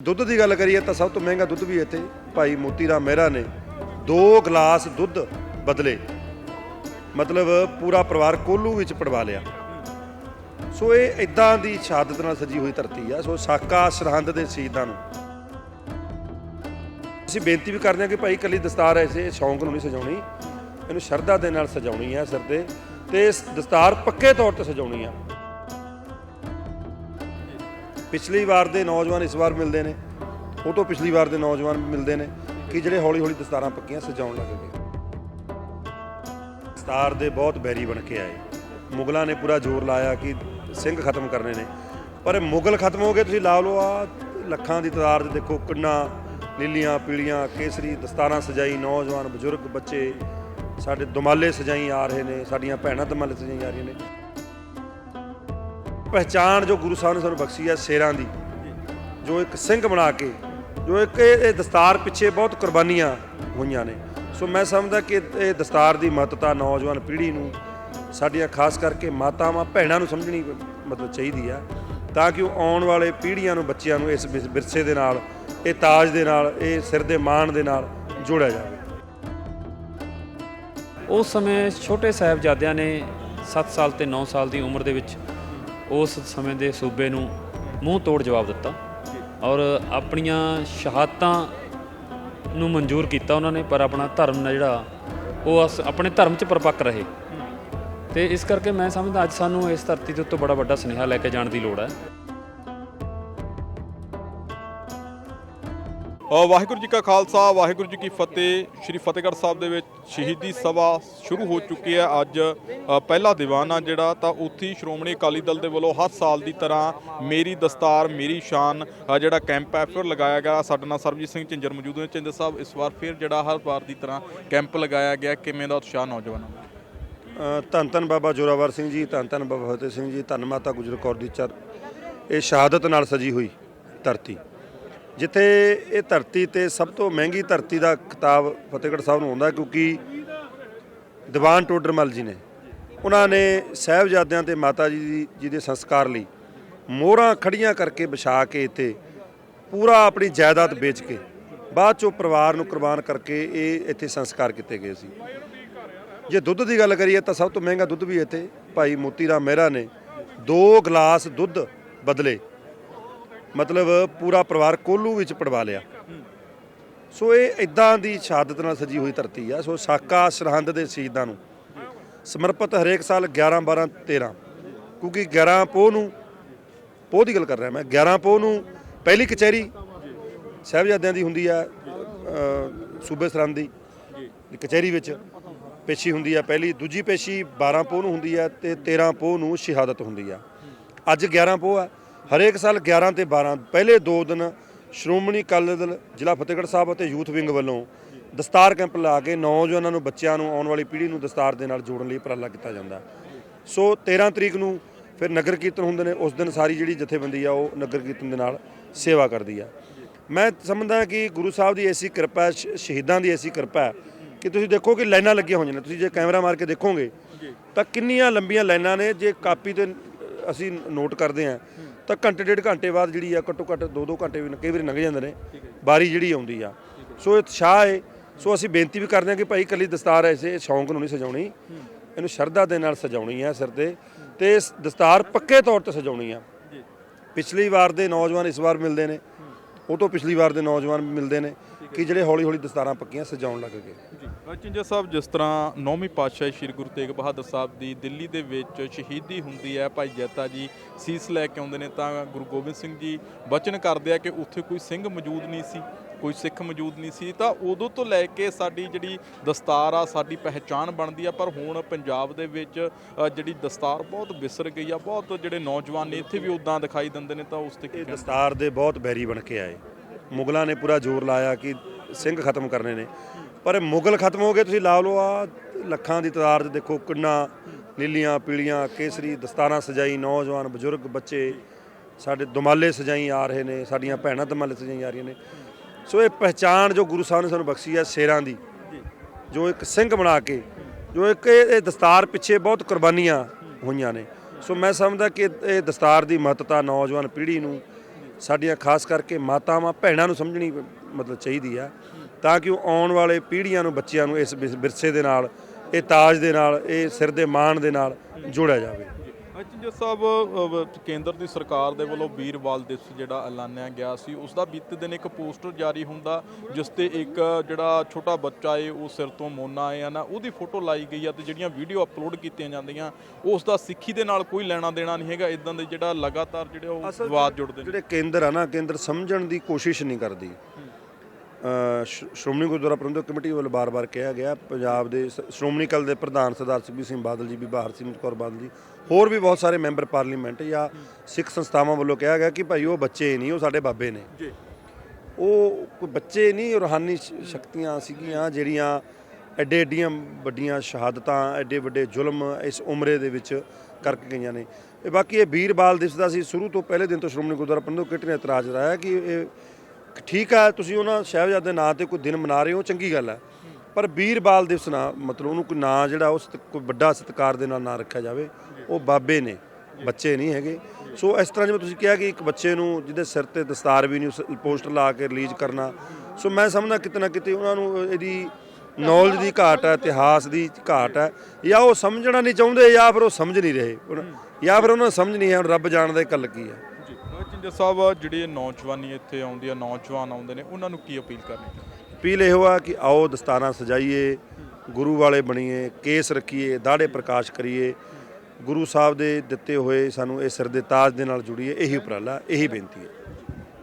ਦੁੱਧ ਦੀ ਗੱਲ ਕਰੀਏ ਤਾਂ ਸਭ ਤੋਂ ਮਹਿੰਗਾ ਦੁੱਧ ਵੀ ਇੱਥੇ ਭਾਈ ਮੋਤੀ ਰਾਮ ਮਹਿਰਾ ਨੇ 2 ਗਲਾਸ ਦੁੱਧ ਬਦਲੇ। ਮਤਲਬ ਪੂਰਾ ਪਰਿਵਾਰ ਕੋਲੂ ਵਿੱਚ ਪੜਵਾ ਲਿਆ। ਸੋ ਇਹ ਇਦਾਂ ਦੀ ਸ਼ਹਾਦਤ ਨਾਲ ਸਜੀ ਹੋਈ ਧਰਤੀ ਆ। ਸੋ ਸਾਕਾ ਸਰਹੰਦ ਦੇ ਸ਼ਹੀਦਾਂ ਨੂੰ ਅਸੀਂ ਬੇਨਤੀ ਵੀ ਕਰਦੇ ਹਾਂ ਕਿ ਭਾਈ ਕੱਲੀ ਦਸਤਾਰ ਐਸੇ ਸ਼ੌਂਕ ਨੂੰ ਨਹੀਂ ਸਜਾਉਣੀ। ਇਹਨੂੰ ਸ਼ਰਧਾ ਦੇ ਨਾਲ ਸਜਾਉਣੀ ਆ ਸਿਰ ਤੇ। ਤੇ ਦਸਤਾਰ ਪੱਕੇ ਤੌਰ ਤੇ ਸਜਾਉਣੀ ਆ। ਪਿਛਲੀ ਵਾਰ ਦੇ ਨੌਜਵਾਨ ਇਸ ਵਾਰ ਮਿਲਦੇ ਨੇ। ਉਹ ਤੋਂ ਪਿਛਲੀ ਵਾਰ ਦੇ ਨੌਜਵਾਨ ਮਿਲਦੇ ਨੇ ਕਿ ਜਿਹੜੇ ਹੌਲੀ ਹੌਲੀ ਦਸਤਾਰਾਂ ਪੱਕੀਆਂ ਸਜਾਉਣ ਲੱਗ ਗਏ। ਦਸਤਾਰ ਦੇ ਬਹੁਤ ਬੈਰੀ ਬਣ ਕੇ ਆਏ। ਮੁਗਲਾਂ ਨੇ ਪੂਰਾ ਜ਼ੋਰ ਲਾਇਆ ਕਿ ਸਿੰਘ ਖਤਮ ਕਰਨੇ ਨੇ। ਪਰ ਮੁਗਲ ਖਤਮ ਹੋ ਗਏ, ਤੁਸੀਂ ਲਾ ਲਓ ਆ ਲੱਖਾਂ ਦੀ ਤਾਦਾਦ 'ਚ ਦੇਖੋ, ਕਿੰਨਾ ਨੀਲੀਆਂ, ਪੀਲੀਆਂ, ਕੇਸਰੀ ਦਸਤਾਰਾਂ ਸਜਾਈ, ਨੌਜਵਾਨ, ਬਜ਼ੁਰਗ ਬੱਚੇ ਸਾਡੇ ਦੁਮਾਲੇ ਸਜਾਈ ਆ ਰਹੇ ਨੇ, ਸਾਡੀਆਂ ਭੈਣਾਂ ਦੁਮਾਲੇ ਸਜਾਈ ਆ ਰਹੀਆਂ ਨੇ। ਪਹਿਚਾਣ ਜੋ ਗੁਰੂ ਸਾਹਿਬ ਨੇ ਸਾਨੂੰ ਬਖਸ਼ੀ ਹੈ ਸ਼ੇਰਾਂ ਦੀ। ਜੋ ਇੱਕ ਸਿੰਘ ਬਣਾ ਕੇ, ਜੋ ਇੱਕ ਇਹ ਦਸਤਾਰ ਪਿੱਛੇ ਬਹੁਤ ਕੁਰਬਾਨੀਆਂ ਹੋਈਆਂ ਨੇ। ਸੋ ਮੈਂ ਸਮਝਦਾ ਕਿ ਇਹ ਦਸਤਾਰ ਦੀ ਮਹੱਤਤਾ ਨੌਜਵਾਨ ਪੀੜ੍ਹੀ ਨੂੰ, ਸਾਡੀਆਂ ਖਾਸ ਕਰਕੇ ਮਾਤਾਵਾਂ, ਭੈਣਾਂ ਨੂੰ ਸਮਝਣੀ ਮਤਲਬ ਚਾਹੀਦੀ ਆ, ਤਾਂ ਕਿ ਉਹ ਆਉਣ ਵਾਲੇ ਪੀੜ੍ਹੀਆਂ ਨੂੰ, ਬੱਚਿਆਂ ਨੂੰ ਇਸ ਵਿਸ- ਵਿਰਸੇ ਦੇ ਨਾਲ, ਇਹ ਤਾਜ ਦੇ ਨਾਲ, ਇਹ ਸਿਰ ਦੇ ਮਾਣ ਦੇ ਨਾਲ ਜੋੜਿਆ ਜਾਵੇ। ਉਸ ਸਮੇਂ ਛੋਟੇ ਸਾਹਿਬਜ਼ਾਦਿਆਂ ਨੇ 7 ਸਾਲ ਤੇ 9 ਸਾਲ ਦੀ ਉਮਰ ਦੇ ਵਿੱਚ ਉਸ ਸਮੇਂ ਦੇ ਸੂਬੇ ਨੂੰ ਮੂੰਹ ਤੋੜ ਜਵਾਬ ਦਿੱਤਾ ਔਰ ਆਪਣੀਆਂ ਸ਼ਹਾਦਤਾਂ ਨੂੰ ਮਨਜ਼ੂਰ ਕੀਤਾ ਉਹਨਾਂ ਨੇ ਪਰ ਆਪਣਾ ਧਰਮ ਨਾ ਜਿਹੜਾ ਉਹ ਆਪਣੇ ਧਰਮ 'ਚ ਪਰਪੱਕ ਰਹੇ। ਤੇ ਇਸ ਕਰਕੇ ਮੈਂ ਸਮਝਦਾ ਅੱਜ ਸਾਨੂੰ ਇਸ ਧਰਤੀ ਦੇ ਉੱਤੇ ਬੜਾ ਵੱਡਾ ਸੁਨੇਹਾ ਲੈ ਕੇ ਜਾਣ ਦੀ ਲੋੜ ਹੈ। ਵਾਹਿਗੁਰੂ ਜੀ ਕਾ ਖਾਲਸਾ, ਵਾਹਿਗੁਰੂ ਜੀ ਕੀ ਫਤਿਹ। ਸ਼੍ਰੀ ਫਤਿਹਗੜ੍ਹ ਸਾਹਿਬ ਦੇ ਵਿੱਚ ਸ਼ਹੀਦੀ ਸਭਾ ਸ਼ੁਰੂ ਹੋ ਚੁੱਕੀ ਹੈ ਅੱਜ। ਪਹਿਲਾ ਦੀਵਾਨ ਆ ਜਿਹੜਾ, ਤਾਂ ਉੱਥੇ ਸ਼੍ਰੋਮਣੀ ਅਕਾਲੀ ਦਲ ਦੇ ਵੱਲੋਂ ਹਰ ਸਾਲ ਦੀ ਤਰ੍ਹਾਂ ਮੇਰੀ ਦਸਤਾਰ, ਮੇਰੀ ਸ਼ਾਨ ਜਿਹੜਾ ਕੈਂਪ ਹੈ, ਫਿਰ ਲਗਾਇਆ ਗਿਆ। ਸਾਡੇ ਨਾਲ ਸਰਬਜੀਤ ਸਿੰਘ ਝਿੰਜਰ ਮੌਜੂਦ ਨੇ। ਝਿੰਜਰ ਸਾਹਿਬ, ਇਸ ਵਾਰ ਫਿਰ ਜਿਹੜਾ ਹਰ ਵਾਰ ਦੀ ਤਰ੍ਹਾਂ ਕੈਂਪ ਲਗਾਇਆ ਗਿਆ, ਕਿਵੇਂ ਦਾ ਉਤਸ਼ਾਹ ਨੌਜਵਾਨਾਂ ਦਾ? ਧੰਨ ਧੰਨ ਬਾਬਾ ਜੋਰਾਵਰ ਸਿੰਘ ਜੀ, ਧੰਨ ਧੰਨ ਬਾਬਾ ਫਤਿਹ ਸਿੰਘ ਜੀ, ਧੰਨ ਮਾਤਾ ਗੁਜਰ ਕੌਰ ਦੀ ਚਰ ਇਹ ਸ਼ਹਾਦਤ ਨਾਲ ਸਜੀ ਹੋਈ ਧਰਤੀ। ਜਿੱਥੇ ਇਹ ਧਰਤੀ ਤੇ ਸਭ ਤੋਂ ਮਹਿੰਗੀ ਧਰਤੀ ਦਾ ਖਿਤਾਬ ਫਤਿਹਗੜ੍ਹ ਸਾਹਿਬ ਨੂੰ ਆਉਂਦਾ ਕਿਉਂਕਿ ਦੀਵਾਨ ਟੋਡਰਮਲ ਜੀ ਨੇ, ਉਹਨਾਂ ਨੇ ਸਾਹਿਬਜ਼ਾਦਿਆਂ ਤੇ ਮਾਤਾ ਜੀ ਜੀ ਦੇ ਸੰਸਕਾਰ ਲਈ ਮੋਹਰਾਂ ਖੜੀਆਂ ਕਰਕੇ ਵਿਛਾ ਕੇ ਇੱਥੇ ਪੂਰਾ ਆਪਣੀ ਜਾਇਦਾਦ ਵੇਚ ਕੇ ਬਾਅਦ ਚੋਂ ਪਰਿਵਾਰ ਨੂੰ ਕੁਰਬਾਨ ਕਰਕੇ ਇਹ ਇੱਥੇ ਸੰਸਕਾਰ ਕੀਤੇ ਗਏ ਸੀ। ਜੇ ਦੁੱਧ ਦੀ ਗੱਲ ਕਰੀਏ ਤਾਂ ਸਭ ਤੋਂ ਮਹਿੰਗਾ ਦੁੱਧ ਵੀ ਇੱਥੇ ਭਾਈ ਮੋਤੀ ਰਾਮ ਮਹਿਰਾ ਨੇ 2 ਗਲਾਸ ਦੁੱਧ ਬਦਲੇ ਮਤਲਬ ਪੂਰਾ ਪਰਿਵਾਰ ਕੋਲੂ ਵਿੱਚ ਪੜਵਾ ਲਿਆ। ਸੋ ਇਹ ਇਦਾਂ ਦੀ ਸ਼ਹਾਦਤ ਨਾਲ ਸਜੀ ਹੋਈ ਧਰਤੀ ਆ। ਸੋ ਸਾਕਾ ਸਰਹੰਦ ਦੇ ਸ਼ਹੀਦਾਂ ਨੂੰ ਸਮਰਪਿਤ ਹਰੇਕ ਸਾਲ 11 12 13 ਕਿਉਂਕਿ 11 ਪੋਹ ਨੂੰ ਪੋਹ ਦੀ ਗੱਲ ਕਰ ਰਿਹਾ ਮੈਂ। 11 ਪੋਹ ਨੂੰ ਪਹਿਲੀ ਕਚਹਿਰੀ ਸਾਹਿਬਜ਼ਾਦਿਆਂ ਦੀ ਹੁੰਦੀ ਆ ਸੂਬੇ ਸਰਹੰਦ ਦੀ ਕਚਹਿਰੀ ਵਿੱਚ ਪੇਸ਼ੀ ਹੁੰਦੀ ਆ। ਪਹਿਲੀ, ਦੂਜੀ ਪੇਸ਼ੀ 12 ਪੋਹ ਨੂੰ ਹੁੰਦੀ ਆ ਤੇ 13 ਪੋਹ ਨੂੰ ਸ਼ਹਾਦਤ ਹੁੰਦੀ ਆ। ਅੱਜ 11 ਪੋਹ ਆ। ਹਰੇਕ ਸਾਲ 11 ਤੇ 12 ਪਹਿਲੇ ਦੋ ਦਿਨ ਸ਼੍ਰੋਮਣੀ ਅਕਾਲੀ ਦਲ ਜ਼ਿਲ੍ਹਾ ਫਤਿਹਗੜ੍ਹ ਸਾਹਿਬ ਅਤੇ ਯੂਥ ਵਿੰਗ ਵੱਲੋਂ ਦਸਤਾਰ ਕੈਂਪ ਲਾ ਕੇ ਨੌਜਵਾਨਾਂ ਨੂੰ ਬੱਚਿਆਂ ਨੂੰ ਆਉਣ ਵਾਲੀ ਪੀੜ੍ਹੀ ਨੂੰ ਦਸਤਾਰ ਦੇ ਨਾਲ ਜੋੜਨ ਲਈ ਉਪਰਾਲਾ ਕੀਤਾ ਜਾਂਦਾ। ਸੋ 13 ਤਰੀਕ ਨੂੰ ਫਿਰ ਨਗਰ ਕੀਰਤਨ ਹੁੰਦੇ ਨੇ, ਉਸ ਦਿਨ ਸਾਰੀ ਜਿਹੜੀ ਜਥੇਬੰਦੀ ਆ, ਉਹ ਨਗਰ ਕੀਰਤਨ ਦੇ ਨਾਲ ਸੇਵਾ ਕਰਦੀ ਆ। ਮੈਂ ਸਮਝਦਾ ਕਿ ਗੁਰੂ ਸਾਹਿਬ ਦੀ ਐਸੀ ਕਿਰਪਾ, ਸ਼- ਸ਼ਹੀਦਾਂ ਦੀ ਐਸੀ ਕਿਰਪਾ ਹੈ ਕਿ ਤੁਸੀਂ ਦੇਖੋ ਕਿ ਲਾਈਨਾਂ ਲੱਗੀਆਂ ਹੋਈਆਂ ਨੇ। ਤੁਸੀਂ ਜੇ ਕੈਮਰਾ ਮਾਰ ਕੇ ਦੇਖੋਗੇ ਤਾਂ ਕਿੰਨੀਆਂ ਲੰਬੀਆਂ ਲਾਈਨਾਂ ਨੇ, ਜੇ ਕਾਪੀ ਤੇ ਅਸੀਂ ਨੋਟ ਕਰਦੇ ਹਾਂ। ਤਾਂ ਘੰਟੇ ਡੇਢ ਘੰਟੇ ਬਾਅਦ ਜਿਹੜੀ ਆ ਘੱਟੋ ਘੱਟ 2-2 ਘੰਟੇ ਵੀ ਕਈ ਵਾਰੀ ਲੰਘ ਜਾਂਦੇ ਨੇ ਬਾਰੀ ਜਿਹੜੀ ਆਉਂਦੀ ਆ। ਸੋ ਇਹ ਉਤਸ਼ਾਹ ਹੈ ਸੋ ਅਸੀਂ ਬੇਨਤੀ ਵੀ ਕਰਦੇ ਹਾਂ ਕਿ ਭਾਈ ਕੱਲੀ ਦਸਤਾਰ ਐਸੇ ਸ਼ੌਂਕ ਨੂੰ ਨਹੀਂ ਸਜਾਉਣੀ। ਇਹਨੂੰ ਸ਼ਰਧਾ ਦੇ ਨਾਲ ਸਜਾਉਣੀ ਆ ਸਿਰ ਤੇ ਤੇ ਇਸ ਦਸਤਾਰ ਪੱਕੇ ਤੌਰ ਤੇ ਸਜਾਉਣੀ ਆ। ਪਿਛਲੀ ਵਾਰ ਦੇ ਨੌਜਵਾਨ ਇਸ ਵਾਰ ਮਿਲਦੇ ਨੇ। ਉਹ ਤੋਂ ਪਿਛਲੀ ਵਾਰ ਦੇ ਨੌਜਵਾਨ ਮਿਲਦੇ ਨੇ। ਕਿ ਜਿਹੜੇ ਹੌਲੀ ਹੌਲੀ ਦਸਤਾਰਾਂ ਪੱਕੀਆਂ ਸਜਾਉਣ ਲੱਗ ਗਏ। ਜੀ ਚਿੰਜਾ ਸਾਹਿਬ ਜਿਸ ਤਰ੍ਹਾਂ ਨੌਵੀਂ ਪਾਤਸ਼ਾਹੀ ਸ੍ਰੀ ਗੁਰੂ ਤੇਗ ਬਹਾਦਰ ਸਾਹਿਬ ਦੀ ਦਿੱਲੀ ਦੇ ਵਿੱਚ ਸ਼ਹੀਦੀ ਹੁੰਦੀ ਹੈ ਭਾਈ ਜੈਤਾ ਜੀ ਸੀਸ ਲੈ ਕੇ ਆਉਂਦੇ ਨੇ ਤਾਂ ਗੁਰੂ ਗੋਬਿੰਦ ਸਿੰਘ ਜੀ ਬਚਨ ਕਰਦੇ ਆ ਕਿ ਉੱਥੇ ਕੋਈ ਸਿੰਘ ਮੌਜੂਦ ਨਹੀਂ ਸੀ ਕੋਈ ਸਿੱਖ ਮੌਜੂਦ ਨਹੀਂ ਸੀ ਤਾਂ ਉਦੋਂ ਤੋਂ ਲੈ ਕੇ ਸਾਡੀ ਜਿਹੜੀ ਦਸਤਾਰ ਆ ਸਾਡੀ ਪਹਿਚਾਨ ਬਣਦੀ ਆ ਪਰ ਹੁਣ ਪੰਜਾਬ ਦੇ ਵਿੱਚ ਜਿਹੜੀ ਦਸਤਾਰ ਬਹੁਤ ਵਿਸਰ ਗਈ ਆ ਬਹੁਤ ਜਿਹੜੇ ਨੌਜਵਾਨ ਨੇ ਇੱਥੇ ਵੀ ਉਦਾਂ ਦਿਖਾਈ ਦਿੰਦੇ ਨੇ ਤਾਂ ਉਸ ਤੇ ਕੀ? ਦਸਤਾਰ ਦੇ ਬਹੁਤ ਬੈਰੀ ਬਣ ਕੇ ਆਏ। ਮੁਗਲਾਂ ਨੇ ਪੂਰਾ ਜ਼ੋਰ ਲਾਇਆ ਕਿ ਸਿੰਘ ਖਤਮ ਕਰਨੇ ਨੇ। ਪਰ ਮੁਗਲ ਖਤਮ ਹੋ ਗਏ, ਤੁਸੀਂ ਲਾ ਲਓ ਆ ਲੱਖਾਂ ਦੀ ਤਾਦਾਦ 'ਚ ਦੇਖੋ ਕਿੰਨਾ ਨੀਲੀਆਂ, ਪੀਲੀਆਂ, ਕੇਸਰੀ, ਦਸਤਾਰਾਂ ਸਜਾਈ, ਨੌਜਵਾਨ, ਬਜ਼ੁਰਗ, ਬੱਚੇ, ਸਾਡੇ ਦੁਮਾਲੇ ਸਜਾਈ ਆ ਰਹੇ ਨੇ, ਸਾਡੀਆਂ ਭੈਣਾਂ ਦੁਮਾਲੇ ਸਜਾਈ ਆ ਰਹੀਆਂ ਨੇ। ਸੋ ਇਹ ਪਹਿਚਾਣ ਜੋ ਗੁਰੂ ਸਾਹਿਬ ਨੇ ਸਾਨੂੰ ਬਖਸ਼ੀ ਹੈ ਸ਼ੇਰਾਂ ਦੀ, ਜੋ ਇੱਕ ਸਿੰਘ ਬਣਾ ਕੇ, ਜੋ ਇੱਕ ਇਹ ਦਸਤਾਰ ਪਿੱਛੇ ਬਹੁਤ ਕੁਰਬਾਨੀਆਂ ਹੋਈਆਂ ਨੇ। ਸੋ ਮੈਂ ਸਮਝਦਾ ਕਿ ਇਹ ਦਸਤਾਰ ਦੀ ਮਹੱਤਤਾ ਨੌਜਵਾਨ ਪੀੜ੍ਹੀ ਨੂੰ ਸਾਡੀਆਂ ਖਾਸ ਕਰਕੇ ਮਾਤਾਵਾਂ ਭੈਣਾਂ ਨੂੰ ਸਮਝਣੀ ਮਤਲਬ ਚਾਹੀਦੀ ਆ, ਤਾਂ ਕਿ ਉਹ ਆਉਣ ਵਾਲੇ ਪੀੜ੍ਹੀਆਂ ਨੂੰ, ਬੱਚਿਆਂ ਨੂੰ ਇਸ ਵਿਸ- ਵਿਰਸੇ ਦੇ ਨਾਲ, ਇਹ ਤਾਜ ਦੇ ਨਾਲ, ਇਹ ਸਿਰ ਦੇ ਮਾਣ ਦੇ ਨਾਲ ਜੋੜਿਆ ਜਾਵੇ। ਅਚਿੰਜਾ ਸਾਹਿਬ ਅਹ, ਕੇਂਦਰ ਦੀ ਸਰਕਾਰ ਦੇ ਵੱਲੋਂ ਵੀਰਵਾਲ ਦਿਵਸ ਜਿਹੜਾ ਐਲਾਨਿਆ ਗਿਆ ਸੀ ਉਸ ਦਾ ਬੀਤੇ ਦਿਨ ਇੱਕ ਪੋਸਟਰ ਜਾਰੀ ਹੁੰਦਾ ਜਿਸ ਤੇ ਇੱਕ ਜਿਹੜਾ ਛੋਟਾ ਬੱਚਾ ਏ ਉਹ ਸਿਰ ਤੋਂ ਮੋਨਾ ਏ ਆ ਨਾ ਉਹਦੀ ਫੋਟੋ ਲਾਈ ਗਈ ਆ ਤੇ ਜਿਹੜੀਆਂ ਵੀਡੀਓ ਅਪਲੋਡ ਕੀਤੀਆਂ ਜਾਂਦੀਆਂ ਉਸ ਦਾ ਸਿੱਖੀ ਦੇ ਨਾਲ ਕੋਈ ਲੈਣਾ ਦੇਣਾ ਨਹੀਂ ਹੈਗਾ ਇਦਾਂ ਦੇ ਜਿਹੜਾ ਲਗਾਤਾਰ ਜਿਹੜੇ ਉਹ ਵਿਵਾਦ ਜੁੜਦੇ ਨੇ। ਜਿਹੜੇ ਕੇਂਦਰ ਆ ਨਾ ਕੇਂਦਰ ਸਮਝਣ ਦੀ ਕੋਸ਼ਿਸ਼ ਨਹੀਂ ਕਰਦੀ। ਸ਼੍ਰੋਮਣੀ ਗੁਰਦੁਆਰਾ ਪ੍ਰਬੰਧਕ ਕਮੇਟੀ ਵੱਲੋਂ ਬਾਰ-ਬਾਰ ਕਿਹਾ ਗਿਆ ਪੰਜਾਬ ਦੇ ਸ਼੍ਰੋਮਣੀ ਕਲ ਦੇ ਪ੍ਰਧਾਨ ਸਰਦਾਰ ਸੁਖਬੀਰ ਸਿੰਘ ਬਾਦਲ ਜੀ ਬੀਬਾ ਹਰਸਿਮਰਤ ਕੌਰ ਬਾਦਲ ਜੀ ਹੋਰ ਵੀ ਬਹੁਤ ਸਾਰੇ ਮੈਂਬਰ ਪਾਰਲੀਮੈਂਟ ਜਾਂ ਸਿੱਖ ਸੰਸਥਾਵਾਂ ਵੱਲੋਂ ਕਿਹਾ ਗਿਆ ਕਿ ਭਾਈ ਉਹ ਬੱਚੇ ਨਹੀਂ ਉਹ ਸਾਡੇ ਬਾਬੇ ਨੇ। ਜੀ। ਉਹ ਕੋਈ ਬੱਚੇ ਨਹੀਂ ਰੂਹਾਨੀ ਸ਼ਕਤੀਆਂ ਸੀਗੀਆਂ ਜਿਹੜੀਆਂ ਐਡੇ ਐਡੀਆਂ ਵੱਡੀਆਂ ਸ਼ਹਾਦਤਾਂ ਐਡੇ ਵੱਡੇ ਜ਼ੁਲਮ ਇਸ ਉਮਰੇ ਦੇ ਵਿੱਚ ਕਰਕੇ ਗਈਆਂ ਨੇ। ਇਹ ਬਾਕੀ ਇਹ ਵੀਰਬਾਲ ਦਿਵਸ ਦਾ ਸੀ ਸ਼ੁਰੂ ਤੋਂ ਪਹਿਲੇ ਦਿਨ ਤੋਂ ਸ਼੍ਰੋਮਣੀ ਗੁਰਦੁਆਰਾ ਪ੍ਰਬੰਧਕ ਕਮੇਟੀ ਨੇ ਇਤਰਾਜ਼ ਰਾਇਆ ਕਿ ਇਹ ਠੀਕ ਆ ਤੁਸੀਂ ਉਹਨਾਂ ਸਾਹਿਬਜ਼ਾਦੇ ਦੇ ਨਾਂ ਤੇ ਕੋਈ ਦਿਨ ਮਨਾ ਰਹੇ ਹੋ, ਚੰਗੀ ਗੱਲ ਹੈ। ਪਰ ਵੀਰਬਾਲ ਦਿਵਸ ਨਾ ਮਤਲਬ ਉਹਨੂੰ ਕੋਈ ਨਾਂ ਜਿਹੜਾ ਉਸ ਕੋਈ ਵੱਡਾ ਸਤਿਕਾਰ ਦੇ ਨਾਲ ਨਾਂ ਰੱਖਿਆ ਜਾਵੇ, ਉਹ ਬਾਬੇ ਨੇ, ਬੱਚੇ ਨਹੀਂ ਹੈਗੇ। ਸੋ ਇਸ ਤਰ੍ਹਾਂ ਜਿਵੇਂ ਤੁਸੀਂ ਕਿਹਾ ਕਿ ਇੱਕ ਬੱਚੇ ਨੂੰ ਜਿਹਦੇ ਸਿਰ ਤੇ ਦਸਤਾਰ ਵੀ ਨਹੀਂ, ਉਸ ਪੋਸਟਰ ਲਾ ਕੇ ਰਿਲੀਜ਼ ਕਰਨਾ। ਸੋ ਮੈਂ ਸਮਝਦਾ ਕਿਤੇ ਨਾ ਕਿਤੇ ਉਹਨਾਂ ਨੂੰ ਇਹਦੀ ਨੌਲੇਜ ਦੀ ਘਾਟ ਹੈ, ਇਤਿਹਾਸ ਦੀ ਘਾਟ ਹੈ, ਜਾਂ ਉਹ ਸਮਝਣਾ ਨਹੀਂ ਚਾਹੁੰਦੇ, ਜਾਂ ਫਿਰ ਉਹ ਸਮਝ ਨਹੀਂ ਰਹੇ। ਉਹਨਾਂ- ਜਾਂ ਫਿਰ ਉਹਨਾਂ ਨੂੰ ਸਮਝ ਨਹੀਂ ਹੈ, ਹੁਣ ਰੱਬ ਜਾਣਦਾ ਇਹ ਗੱਲ ਕੀ ਹੈ। ਜੀ ਸਾਹਿਬ, ਜਿਹੜੇ ਨੌਜਵਾਨੀ ਇੱਥੇ ਆਉਂਦੀ ਆ, ਨੌਜਵਾਨ ਆਉਂਦੇ ਨੇ, ਉਹਨਾਂ ਨੂੰ ਕੀ ਅਪੀਲ ਕਰਨੀ? ਅਪੀਲ ਇਹੋ ਆ ਕਿ ਆਓ ਦਸਤਾਰਾਂ ਸਜਾਈਏ, ਗੁਰੂ ਵਾਲੇ ਬਣੀਏ, ਕੇਸ ਰੱਖੀਏ, ਦਾੜੇ ਪ੍ਰਕਾਸ਼ ਕਰੀਏ। ਗੁਰੂ ਸਾਹਿਬ ਦੇ ਦਿੱਤੇ ਹੋਏ ਸਾਨੂੰ ਇਹ ਸਿਰ ਦੇ ਤਾਜ ਦੇ ਨਾਲ ਜੁੜੀਏ, ਇਹੀ ਉਪਰਾਲਾ, ਇਹੀ ਬੇਨਤੀ ਹੈ।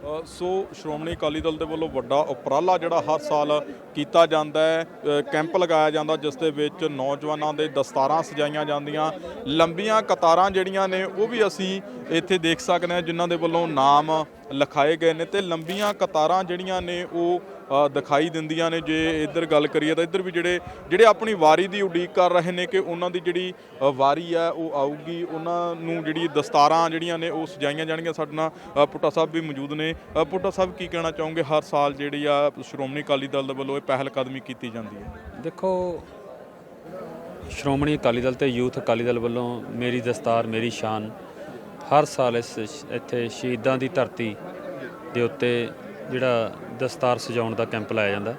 ਸੋ ਸ਼੍ਰੋਮਣੀ ਅਕਾਲੀ ਦਲ ਦੇ ਵੱਲੋਂ ਵੱਡਾ ਉਪਰਾਲਾ ਜਿਹੜਾ ਹਰ ਸਾਲ ਕੀਤਾ ਜਾਂਦਾ ਹੈ ਕੈਂਪ ਲਗਾਇਆ ਜਾਂਦਾ, ਜਿਸ ਦੇ ਵਿੱਚ ਨੌਜਵਾਨਾਂ ਦੇ ਦਸਤਾਰਾਂ ਸਜਾਈਆਂ ਜਾਂਦੀਆਂ, ਲੰਬੀਆਂ ਕਤਾਰਾਂ ਜਿਹੜੀਆਂ ਨੇ, ਉਹ ਵੀ ਅਸੀਂ ਇੱਥੇ ਦੇਖ ਸਕਦੇ ਹਾਂ, ਜਿਨ੍ਹਾਂ ਦੇ ਵੱਲੋਂ ਨਾਮ ਲਿਖਾਏ ਗਏ ਨੇ ਤੇ ਲੰਬੀਆਂ ਕਤਾਰਾਂ ਜਿਹੜੀਆਂ ਨੇ ਉਹ ਦਿਖਾਈ ਦਿੰਦੀਆਂ ਨੇ ਜੇ ਇੱਧਰ ਗੱਲ ਕਰੀਏ ਤਾਂ ਇੱਧਰ ਵੀ ਜਿਹੜੇ ਜਿਹੜੇ ਆਪਣੀ ਵਾਰੀ ਦੀ ਉਡੀਕ ਕਰ ਰਹੇ ਨੇ ਕਿ ਉਹਨਾਂ ਦੀ ਜਿਹੜੀ ਵਾਰੀ ਹੈ ਉਹ ਆਊਗੀ ਉਹਨਾਂ ਨੂੰ ਜਿਹੜੀ ਦਸਤਾਰਾਂ ਜਿਹੜੀਆਂ ਨੇ ਉਹ ਸਜਾਈਆਂ ਜਾਣਗੀਆਂ। ਸਾਡੇ ਨਾਲ ਪੁੱਟਾ ਸਾਹਿਬ ਵੀ ਮੌਜੂਦ ਨੇ। ਅ, ਪੁੱਟਾ ਸਾਹਿਬ ਕੀ ਕਹਿਣਾ ਚਾਹੋਗੇ? ਹਰ ਸਾਲ ਜਿਹੜੀ ਆ ਸ਼੍ਰੋਮਣੀ ਅਕਾਲੀ ਦਲ ਦੇ ਵੱਲੋਂ ਇਹ ਪਹਿਲ ਕਦਮੀ ਕੀਤੀ ਜਾਂਦੀ ਹੈ। ਦੇਖੋ ਸ਼੍ਰੋਮਣੀ ਅਕਾਲੀ ਦਲ ਤੇ ਯੂਥ ਅਕਾਲੀ ਦਲ ਵੱਲੋਂ ਮੇਰੀ ਦਸਤਾਰ ਮੇਰੀ ਸ਼ਾਨ ਹਰ ਸਾਲ ਇਸ ਇੱਥੇ ਸ਼ਹੀਦਾਂ ਦੀ ਧਰਤੀ ਦੇ ਉੱਤੇ ਜਿਹੜਾ ਦਸਤਾਰ ਸਜਾਉਣ ਦਾ ਕੈਂਪ ਲਾਇਆ ਜਾਂਦਾ।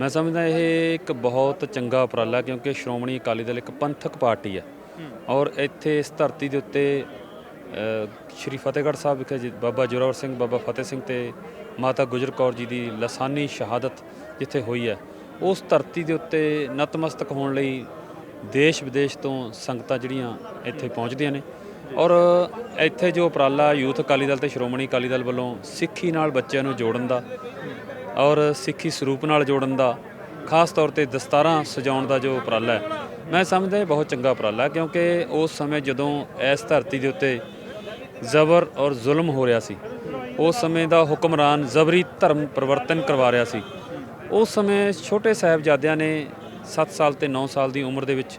ਮੈਂ ਸਮਝਦਾ ਇਹ ਇੱਕ ਬਹੁਤ ਚੰਗਾ ਉਪਰਾਲਾ ਕਿਉਂਕਿ ਸ਼੍ਰੋਮਣੀ ਅਕਾਲੀ ਦਲ ਇੱਕ ਪੰਥਕ ਪਾਰਟੀ ਹੈ। ਔਰ ਇੱਥੇ ਇਸ ਧਰਤੀ ਦੇ ਉੱਤੇ ਸ਼੍ਰੀ ਫਤਿਹਗੜ੍ਹ ਸਾਹਿਬ ਵਿਖੇ ਜੀ, ਬਾਬਾ ਜੋਰਾਵਰ ਸਿੰਘ, ਬਾਬਾ ਫਤਿਹ ਸਿੰਘ ਤੇ ਮਾਤਾ ਗੁਜਰ ਕੌਰ ਜੀ ਦੀ ਲਸਾਨੀ ਸ਼ਹਾਦਤ ਜਿੱਥੇ ਹੋਈ ਹੈ, ਉਸ ਧਰਤੀ ਦੇ ਉੱਤੇ ਨਤਮਸਤਕ ਹੋਣ ਲਈ ਦੇਸ਼ ਵਿਦੇਸ਼ ਤੋਂ ਸੰਗਤਾਂ ਜਿਹੜੀਆਂ ਇੱਥੇ ਪਹੁੰਚਦੀਆਂ ਨੇ। ਔਰ ਇੱਥੇ ਜੋ ਉਪਰਾਲਾ ਯੂਥ ਅਕਾਲੀ ਦਲ ਤੇ ਸ਼੍ਰੋਮਣੀ ਅਕਾਲੀ ਦਲ ਵੱਲੋਂ ਸਿੱਖੀ ਨਾਲ ਬੱਚਿਆਂ ਨੂੰ ਜੋੜਨ ਦਾ ਔਰ ਸਿੱਖੀ ਸਰੂਪ ਨਾਲ ਜੋੜਨ ਦਾ, ਖਾਸ ਤੌਰ ਤੇ ਦਸਤਾਰਾਂ ਸਜਾਉਣ ਦਾ ਜੋ ਉਪਰਾਲਾ ਹੈ, ਮੈਂ ਸਮਝਦਾ ਇਹ ਬਹੁਤ ਚੰਗਾ ਉਪਰਾਲਾ ਕਿਉਂਕਿ ਉਸ ਸਮੇਂ ਜਦੋਂ ਇਸ ਧਰਤੀ ਦੇ ਉੱਤੇ ਜ਼ਬਰ ਔਰ ਜ਼ੁਲਮ ਹੋ ਰਿਹਾ ਸੀ, ਉਸ ਸਮੇਂ ਦਾ ਹੁਕਮਰਾਨ ਜ਼ਬਰੀ ਧਰਮ ਪਰਿਵਰਤਨ ਕਰਵਾ ਰਿਹਾ ਸੀ, ਉਸ ਸਮੇਂ ਛੋਟੇ ਸਾਹਿਬਜ਼ਾਦਿਆਂ ਨੇ 7 ਸਾਲ ਤੇ 9 ਸਾਲ ਦੀ ਉਮਰ ਦੇ ਵਿੱਚ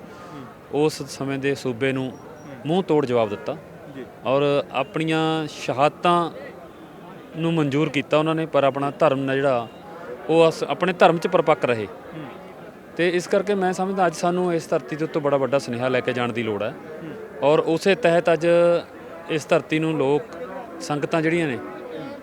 ਉਸ ਸਮੇਂ ਦੇ ਸੂਬੇ ਨੂੰ ਮੂੰਹ ਤੋੜ ਜਵਾਬ ਦਿੱਤਾ। ਔਰ ਆਪਣੀਆਂ ਸ਼ਹਾਦਤਾਂ ਨੂੰ ਮਨਜ਼ੂਰ ਕੀਤਾ ਉਹਨਾਂ ਨੇ ਪਰ ਆਪਣਾ ਧਰਮ ਨਾ ਜਿਹੜਾ ਉਹ ਆਪਣੇ ਧਰਮ 'ਚ ਪਰਪੱਕ ਰਹੇ। ਤੇ ਇਸ ਕਰਕੇ ਮੈਂ ਸਮਝਦਾ ਅੱਜ ਸਾਨੂੰ ਇਸ ਧਰਤੀ ਦੇ ਉੱਤੇ ਬੜਾ ਵੱਡਾ ਸੁਨੇਹਾ ਲੈ ਕੇ ਜਾਣ ਦੀ ਲੋੜ ਹੈ। ਔਰ ਉਸੇ ਤਹਿਤ ਅੱਜ ਇਸ ਧਰਤੀ ਨੂੰ ਲੋਕ ਸੰਗਤਾਂ ਜਿਹੜੀਆਂ ਨੇ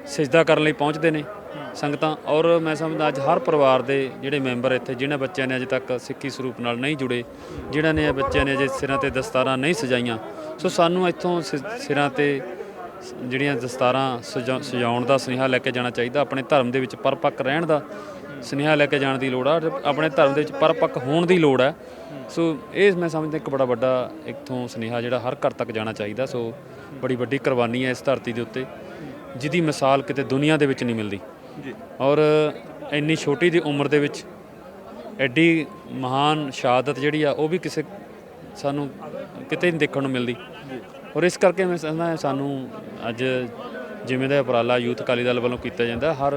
ਸਜਦਾ ਕਰਨ ਲਈ ਪਹੁੰਚਦੇ ਨੇ। ਸੰਗਤਾਂ ਔਰ ਮੈਂ ਸਮਝਦਾ ਅੱਜ ਹਰ ਪਰਿਵਾਰ ਦੇ ਜਿਹੜੇ ਮੈਂਬਰ ਇੱਥੇ ਜਿਹਨਾਂ ਬੱਚਿਆਂ ਨੇ ਅਜੇ ਤੱਕ ਸਿੱਖੀ ਸਰੂਪ ਨਾਲ ਨਹੀਂ ਜੁੜੇ, ਜਿਨ੍ਹਾਂ ਨੇ ਬੱਚਿਆਂ ਨੇ ਅਜੇ ਸਿਰਾਂ ਤੇ ਦਸਤਾਰਾਂ ਨਹੀਂ ਸਜਾਈਆਂ, ਸੋ ਸਾਨੂੰ ਇੱਥੋਂ ਸਿ- ਸਿਰਾਂ ਤੇ ਸ- ਜਿਹੜੀਆਂ ਦਸਤਾਰਾਂ ਸਜਾ- ਸਜਾਉਣ ਦਾ ਸੁਨੇਹਾ ਲੈ ਕੇ ਜਾਣਾ ਚਾਹੀਦਾ, ਆਪਣੇ ਧਰਮ ਦੇ ਵਿੱਚ ਪਰਪੱਕ ਰਹਿਣ ਦਾ ਸੁਨੇਹਾ ਲੈ ਕੇ ਜਾਣ ਦੀ ਲੋੜ ਆ, ਔਰ ਆਪਣੇ ਧਰਮ ਦੇ ਵਿੱਚ ਪਰਪੱਕ ਹੋਣ ਦੀ ਲੋੜ ਹੈ ਸੋ ਇਹ ਮੈਂ ਸਮਝਦਾ ਇੱਕ ਬੜਾ ਵੱਡਾ ਇੱਥੋਂ ਸੁਨੇਹਾ ਜਿਹੜਾ ਹਰ ਘਰ ਤੱਕ ਜਾਣਾ ਚਾਹੀਦਾ, ਸੋ ਬੜੀ ਵੱਡੀ ਕੁਰਬਾਨੀ ਹੈ ਇਸ ਧਰਤੀ ਦੇ ਉੱਤੇ, ਜਿਹਦੀ ਮਿਸਾਲ ਕਿਤੇ ਦੁਨੀਆ ਦੇ ਵਿੱਚ ਨਹੀਂ ਮਿਲਦੀ। ਜੀ। ਔਰ ਇੰਨੀ ਛੋਟੀ ਦੀ ਉਮਰ ਦੇ ਵਿੱਚ ਐਡੀ ਮਹਾਨ ਸ਼ਹਾਦਤ ਜਿਹੜੀ ਆ ਉਹ ਵੀ ਕਿਸੇ ਸਾਨੂੰ ਕਿਤੇ ਨਹੀਂ ਦੇਖਣ ਨੂੰ ਮਿਲਦੀ। ਔਰ ਇਸ ਕਰਕੇ ਮੈਂ ਸਮਝਦਾ ਸਾਨੂੰ ਅੱਜ ਜਿਵੇਂ ਦਾ ਉਪਰਾਲਾ ਯੂਥ ਅਕਾਲੀ ਦਲ ਵੱਲੋਂ ਕੀਤਾ ਜਾਂਦਾ ਹਰ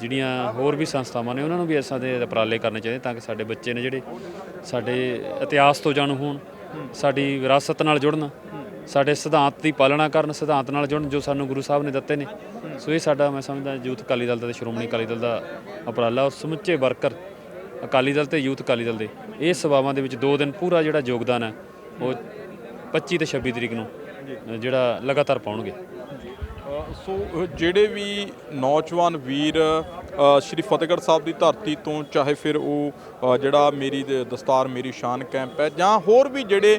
ਜਿਹੜੀਆਂ ਹੋਰ ਵੀ ਸੰਸਥਾਵਾਂ ਨੇ ਉਹਨਾਂ ਨੂੰ ਵੀ ਇਸਾਂ ਦੇ ਉਪਰਾਲੇ ਕਰਨੇ ਚਾਹੀਦੇ ਤਾਂ ਕਿ ਸਾਡੇ ਬੱਚੇ ਨੇ ਜਿਹੜੇ ਸਾਡੇ ਇਤਿਹਾਸ ਤੋਂ ਜਾਣੂ ਹੋਣ ਸਾਡੀ ਵਿਰਾਸਤ ਨਾਲ ਜੁੜਨ। ਸਾਡੇ ਸਿਧਾਂਤ ਦੀ ਪਾਲਣਾ ਕਰਨ ਸਿਧਾਂਤ ਨਾਲ ਜੁੜਨ ਜੋ ਸਾਨੂੰ ਗੁਰੂ ਸਾਹਿਬ ਨੇ ਦਿੱਤੇ ਨੇ। ਸੋ ਇਹ ਸਾਡਾ ਮੈਂ ਸਮਝਦਾ ਯੂਥ ਅਕਾਲੀ ਦਲ ਦਾ ਤੇ ਸ਼੍ਰੋਮਣੀ ਅਕਾਲੀ ਦਲ ਦਾ ਉਪਰਾਲਾ ਔਰ ਸਮੁੱਚੇ ਵਰਕਰ ਅਕਾਲੀ ਦਲ ਤੇ ਯੂਥ ਅਕਾਲੀ ਦਲ ਦੇ। ਇਹ ਸੇਵਾਵਾਂ ਦੇ ਵਿੱਚ ਦੋ ਦਿਨ ਪੂਰਾ ਜਿਹੜਾ ਯੋਗਦਾਨ ਹੈ, ਉਹ 25 ਤੇ 26 ਤਰੀਕ ਨੂੰ ਜਿਹੜਾ ਲਗਾਤਾਰ ਪਾਉਣਗੇ। ਸੋ ਜਿਹੜੇ ਵੀ ਨੌਜਵਾਨ ਵੀਰ ਸ਼੍ਰੀ ਫਤਿਹਗੜ੍ਹ ਸਾਹਿਬ ਦੀ ਧਰਤੀ ਤੋਂ, ਚਾਹੇ ਫਿਰ ਉਹ ਜਿਹੜਾ ਮੇਰੀ ਦ- ਦਸਤਾਰ ਮੇਰੀ ਸ਼ਾਨ ਕੈਂਪ ਹੈ, ਜਾਂ ਹੋਰ ਵੀ ਜਿਹੜੇ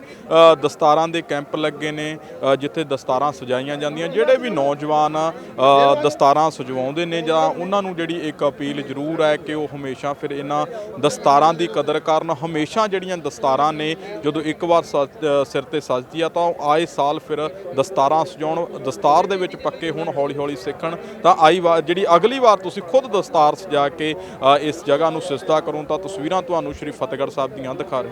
ਦਸਤਾਰਾਂ ਦੇ ਕੈਂਪ ਲੱਗੇ ਨੇ ਜਿੱਥੇ ਦਸਤਾਰਾਂ ਸਜਾਈਆਂ ਜਾਂਦੀਆਂ, ਜਿਹੜੇ ਵੀ ਨੌਜਵਾਨ ਦਸਤਾਰਾਂ ਸਜਵਾਉਂਦੇ ਨੇ, ਜਾਂ ਉਹਨਾਂ ਨੂੰ ਜਿਹੜੀ ਇੱਕ ਅਪੀਲ ਜ਼ਰੂਰ ਹੈ ਕਿ ਉਹ ਹਮੇਸ਼ਾ ਫਿਰ ਇਹਨਾਂ ਦਸਤਾਰਾਂ ਦੀ ਕਦਰ ਕਰਨ, ਹਮੇਸ਼ਾ ਜਿਹੜੀਆਂ ਦਸਤਾਰਾਂ ਨੇ, ਜਦੋਂ ਇੱਕ ਵਾਰ ਸਿਰ ਤੇ ਸਜਦੀ ਆ, ਤਾਂ ਉਹ ਆਏ ਸਾਲ ਫਿਰ ਦਸਤਾਰਾਂ ਸਜਾਉਣ, ਦਸਤਾਰ ਦੇ ਵਿੱਚ ਪੱਕ ਹੋਣ ਹੌਲੀ ਹੌਲੀ ਸਿੱਖਣ, ਤਾਂ ਆਈ ਵਾਰ ਜਿਹੜੀ ਅਗਲੀ ਵਾਰ ਤੁਸੀਂ ਖੁਦ ਦਸਤਾਰ ਸਜਾ ਕੇ ਇਸ ਜਗ੍ਹਾ ਨੂੰ ਸਿਜਦਾ ਕਰੋ, ਤਾਂ ਤਸਵੀਰਾਂ ਤੁਹਾਨੂੰ ਸ਼੍ਰੀ ਫਤਿਹਗੜ੍ਹ ਸਾਹਿਬ ਦੀਆਂ ਦਿਖਾ ਰਹੇ